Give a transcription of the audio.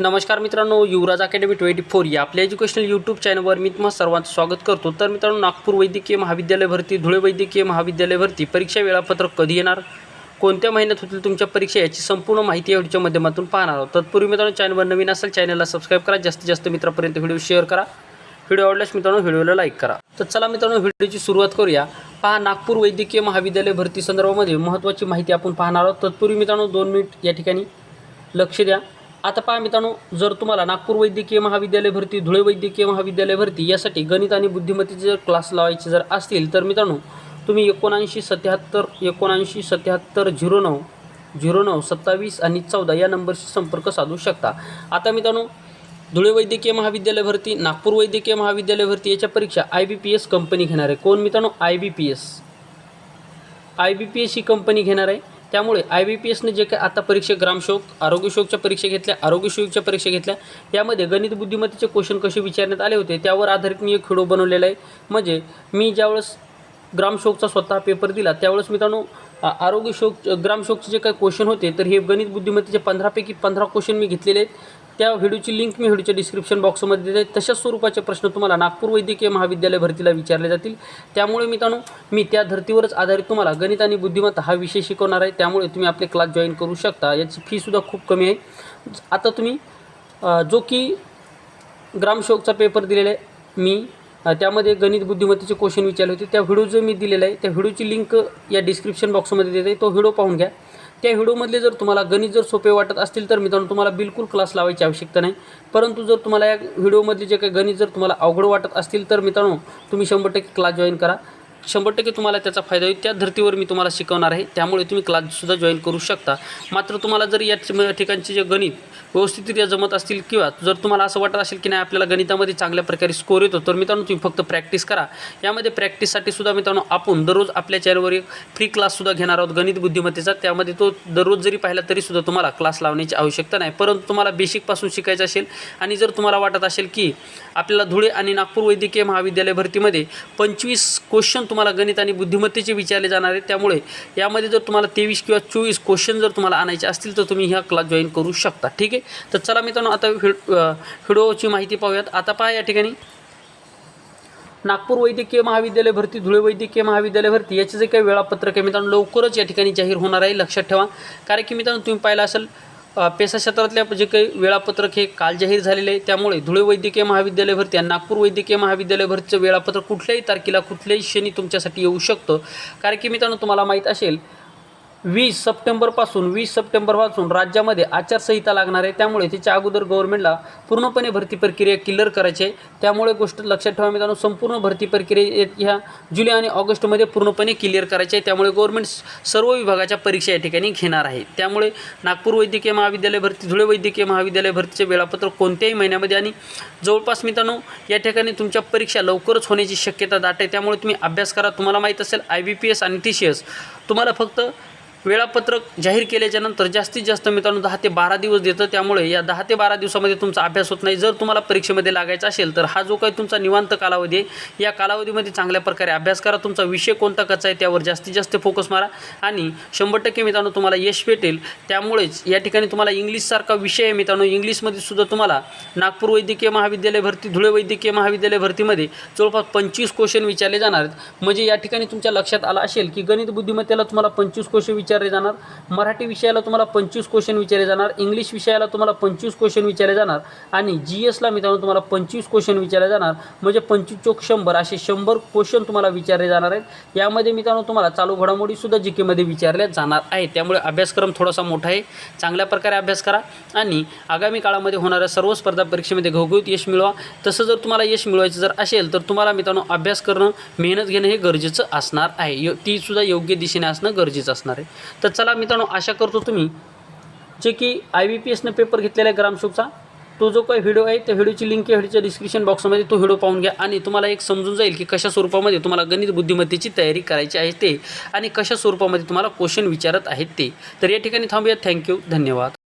नमस्कार मित्रांनो युवराज academy twenty four या आपल्या एज्युकेशनल यूट्यूब चॅनलवर मी तुम्हाला सर्वांचं स्वागत करतो. तर मित्रांनो नागपूर वैद्यकीय महाविद्यालय भरती धुळे वैद्यकीय महाविद्यालय भरती परीक्षा वेळापत्रक कधी येणार? कोणत्या महिन्यात होतील तुमच्या परीक्षा याची संपूर्ण माहिती या व्हिडिओच्या माध्यमातून पाहणार आहोत. तत्पूर्वी मित्रांनो चॅनलवर नवीन असेल चॅनलला सबस्क्राईब करा. जास्तीत जास्त मित्रांपर्यंत व्हिडिओ शेअर करा. व्हिडिओ आवडल्यास मित्रांनो व्हिडिओला लाईक करा. तर चला मित्रांनो व्हिडिओची सुरुवात करूया. पहा नागपूर वैद्यकीय महाविद्यालय भरती संदर्भामध्ये महत्त्वाची माहिती आपण पाहणार आहोत. तत्पूर्वी मित्रांनो दोन मिनिट या ठिकाणी लक्ष द्या. आता पहा मित्रांनो जर तुम्हाला नागपूर वैद्यकीय महाविद्यालय भरती धुळे वैद्यकीय महाविद्यालय भरती यासाठी गणित आणि बुद्धिमत्तेचे जर क्लास लावायचे जर असतील तर मित्रांनो तुम्ही एकोणऐंशी सत्याहत्तर एकोणऐंशी सत्याहत्तर झिरो नऊ झिरो नऊ सत्तावीस आणि चौदा या नंबरशी संपर्क साधू शकता. आता मित्रांनो धुळे वैद्यकीय महाविद्यालय भरती नागपूर वैद्यकीय महाविद्यालय भरती याच्या परीक्षा I B P S company घेणार आहे. कोण मित्रांनो? I B P S I B P S he company घेणार आहे. त्यामुळे आय बी पी एसने जे काय आता परीक्षा ग्रामशोक आरोग्यशोकच्या परीक्षा घेतल्या आरोग्यशोकच्या परीक्षा घेतल्या यामध्ये गणित बुद्धिमत्तेचे क्वेश्चन कसे विचारण्यात आले होते त्यावर आधारित मी एक व्हिडिओ बनवलेला आहे. म्हणजे मी ज्यावेळेस ग्रामशोकचा स्वतः पेपर दिला त्यावेळेस मित्रांनो आरोग्य आरोग्यशोक ग्रामशोकचे जे काही क्वेश्चन होते तर हे गणित बुद्धिमत्तेचे पंधरापैकी पंधरा क्वेश्चन मी घेतलेले आहेत. त्या व्हिडिओची लिंक मी व्हिडिओच्या डिस्क्रिप्शन बॉक्समध्ये देते. तशाच स्वरूपाचे प्रश्न तुम्हाला नागपूर वैद्यकीय महाविद्यालय भरतीला विचारले जातील. त्यामुळे मित्रांनो मी त्या धर्तीवरच आधारित तुम्हाला गणित आणि बुद्धिमत्ता हा विषय शिकवणार आहे. त्यामुळे तुम्ही आपले क्लास जॉईन करू शकता. याची फीसुद्धा खूप कमी आहे. आता तुम्ही जो की ग्रामशोकचा पेपर दिलेला आहे मी त्यामध्ये गणित बुद्धिमत्तेचे क्वेश्चन विचारले होते. त्या व्हिडिओ जो मी दिलेला आहे त्या व्हिडिओची लिंक या डिस्क्रिप्शन बॉक्समध्ये देते. तो व्हिडिओ पाहून घ्या. त्या व्हिडिओमधले जर तुम्हाला गणित जर सोपे वाटत असतील तर मित्रांनो तुम्हाला बिलकुल क्लास लावायची आवश्यकता नाही. परंतु जर तुम्हाला या व्हिडिओमधले जे काही गणित जर तुम्हाला अवघड वाटत असतील तर मित्रांनो तुम्ही शंभर टक्के क्लास जॉईन करा. शंभर टक्के तुम्हाला त्याचा फायदा होईल. त्या धर्तीवर मी तुम्हाला शिकवणार आहे. त्यामुळे तुम्ही क्लाससुद्धा जॉईन करू शकता. मात्र तुम्हाला जर या ठिकाणचे जे गणित व्यवस्थितरित्या जमत असतील किंवा जर तुम्हाला असं वाटत असेल की नाही आपल्याला गणितामध्ये चांगल्या प्रकारे स्कोर येतो तर मित्रांनो तुम्ही फक्त प्रॅक्टिस करा. यामध्ये प्रॅक्टिससाठी सुद्धा मित्रांनो आपण दररोज आपल्या चॅनलवर एक फ्री क्लाससुद्धा घेणार आहोत गणित बुद्धिमत्तेचा. त्यामध्ये तो दररोज जरी पाहिला तरीसुद्धा तुम्हाला क्लास लावण्याची आवश्यकता नाही. परंतु तुम्हाला बेसिकपासून शिकायचं असेल आणि जर तुम्हाला वाटत असेल की आपल्याला धुळे आणि नागपूर वैद्यकीय महाविद्यालय भरतीमध्ये पंचवीस क्वेश्चन तुम्हाला गणित आणि बुद्धिमत्तेचे विचारले जाणार आहेत त्यामुळे यामध्ये जर तुम्हाला तेवीस किंवा चोवीस क्वेश्चन जर तुम्हाला आणायचे असतील तर तुम्ही ह्या क्लास जॉईन करू शकता ठीक आहे? तर चला मित्रांनो आता व्हि व्हिडिओची माहिती पाहूयात. आता पहा या ठिकाणी. नागपूर वैद्यकीय महाविद्यालय भरती धुळे वैद्यकीय महाविद्यालय भरती याचे जे काही वेळापत्रक आहे मित्रांनो लवकरच या ठिकाणी जाहीर होणार आहे. लक्षात ठेवा. कारण की मित्रांनो तुम्ही पाहिलं असेल पेसा क्षेत्रातल्या जे काही वेळापत्रक हे काल जाहीर झालेले आहे त्यामुळे धुळे वैद्यकीय महाविद्यालय भरती आणि नागपूर वैद्यकीय महाविद्यालय भरतीचं वेळापत्रक कुठल्याही तारखेला कुठल्याही क्षणी तुमच्यासाठी येऊ शकतं. कारण की मित्रांनो तुम्हाला माहीत असेल वीस सप्टेंबरपासून वीस सप्टेंबरपासून राज्यामध्ये आचारसंहिता लागणार आहे. त्यामुळे त्याच्या अगोदर गव्हर्नमेंटला पूर्णपणे भरती प्रक्रिया क्लिअर करायची आहे. त्यामुळे गोष्ट लक्षात ठेवा मित्रांनो संपूर्ण भरती प्रक्रिया ह्या जुलै आणि ऑगस्टमध्ये पूर्णपणे क्लिअर करायची आहे. त्यामुळे गव्हर्नमेंट सर्व विभागाच्या परीक्षा या ठिकाणी घेणार आहे. त्यामुळे नागपूर वैद्यकीय महाविद्यालय भरती धुळे वैद्यकीय महाविद्यालय भरतीचे वेळापत्रक कोणत्याही महिन्यामध्ये आणि जवळपास मित्रांनो या ठिकाणी तुमच्या परीक्षा लवकरच होण्याची शक्यता दाट आहे. त्यामुळे तुम्ही अभ्यास करा. तुम्हाला माहीत असेल आय बी पी एस आणि टी सी एस तुम्हाला फक्त वेळापत्रक जाहीर केल्याच्यानंतर जास्तीत जास्त मित्रांनो दहा ते बारा दिवस देतं. त्यामुळे या दहा ते बारा दिवसामध्ये तुमचा अभ्यास होत नाही. जर तुम्हाला परीक्षेमध्ये लागायचा असेल तर हा जो काही तुमचा निवांत कालावधी आहे या कालावधीमध्ये चांगल्या प्रकारे अभ्यास करा. तुमचा विषय कोणता कचा आहे त्यावर जास्तीत जास्त फोकस मारा. आणि शंभर टक्के मित्रांनो तुम्हाला यश भेटेल. त्यामुळेच या ठिकाणी तुम्हाला इंग्लिशसारखा विषय आहे मित्रांनो. इंग्लिशमध्ये सुद्धा तुम्हाला नागपूर वैद्यकीय महाविद्यालय भरती धुळे वैद्यकीय महाविद्यालय भरतीमध्ये जवळपास पंचवीस क्वेश्चन विचारले जाणार आहेत. म्हणजे या ठिकाणी तुमच्या लक्षात आला असेल की गणित बुद्धिमत्तेला तुम्हाला पंचवीस क्वेश्चन विचारले जाणार. मराठी विषयाला तुम्हाला पंचवीस क्वेश्चन विचारले जाणार. इंग्लिश विषयाला तुम्हाला पंचवीस क्वेश्चन विचारले जाणार. आणि जी एसला मित्रांनो तुम्हाला पंचवीस क्वेश्चन विचारले जाणार. म्हणजे पंचवीस चोक शंभर असे शंभर क्वेश्चन तुम्हाला विचारले जाणार आहेत. यामध्ये मित्रांनो तुम्हाला चालू घडामोडीसुद्धा जी केमध्ये विचारल्या जाणार आहे त्यामुळे अभ्यासक्रम थोडासा मोठा आहे. चांगल्या प्रकारे अभ्यास करा. आणि आगामी काळामध्ये होणाऱ्या सर्व स्पर्धा परीक्षेमध्ये घवघवीत यश मिळवा. तसं जर तुम्हाला यश मिळवायचं जर असेल तर तुम्हाला मित्रांनो अभ्यास करणं मेहनत घेणं हे गरजेचं असणार आहे. यो ती सुद्धा योग्य दिशेने असणं गरजेचं असणार आहे. तर चला मित्रांनो आशा करतो तुम्ही जे की आय बी पी एसनं पेपर घेतलेला आहे ग्रामशोकचा तो जो काही व्हिडिओ आहे त्या व्हिडिओची लिंक आहे व्हिडिओच्या डिस्क्रिप्शन बॉक्समध्ये तो व्हिडिओ पाहून घ्या आणि तुम्हाला एक समजून जाईल की कशा स्वरूपामध्ये तुम्हाला गणित बुद्धिमत्तेची तयारी करायची आहे ते आणि कशा स्वरूपामध्ये तुम्हाला क्वेश्चन विचारत आहेत ते. तर या ठिकाणी थांबूया थँक्यू धन्यवाद.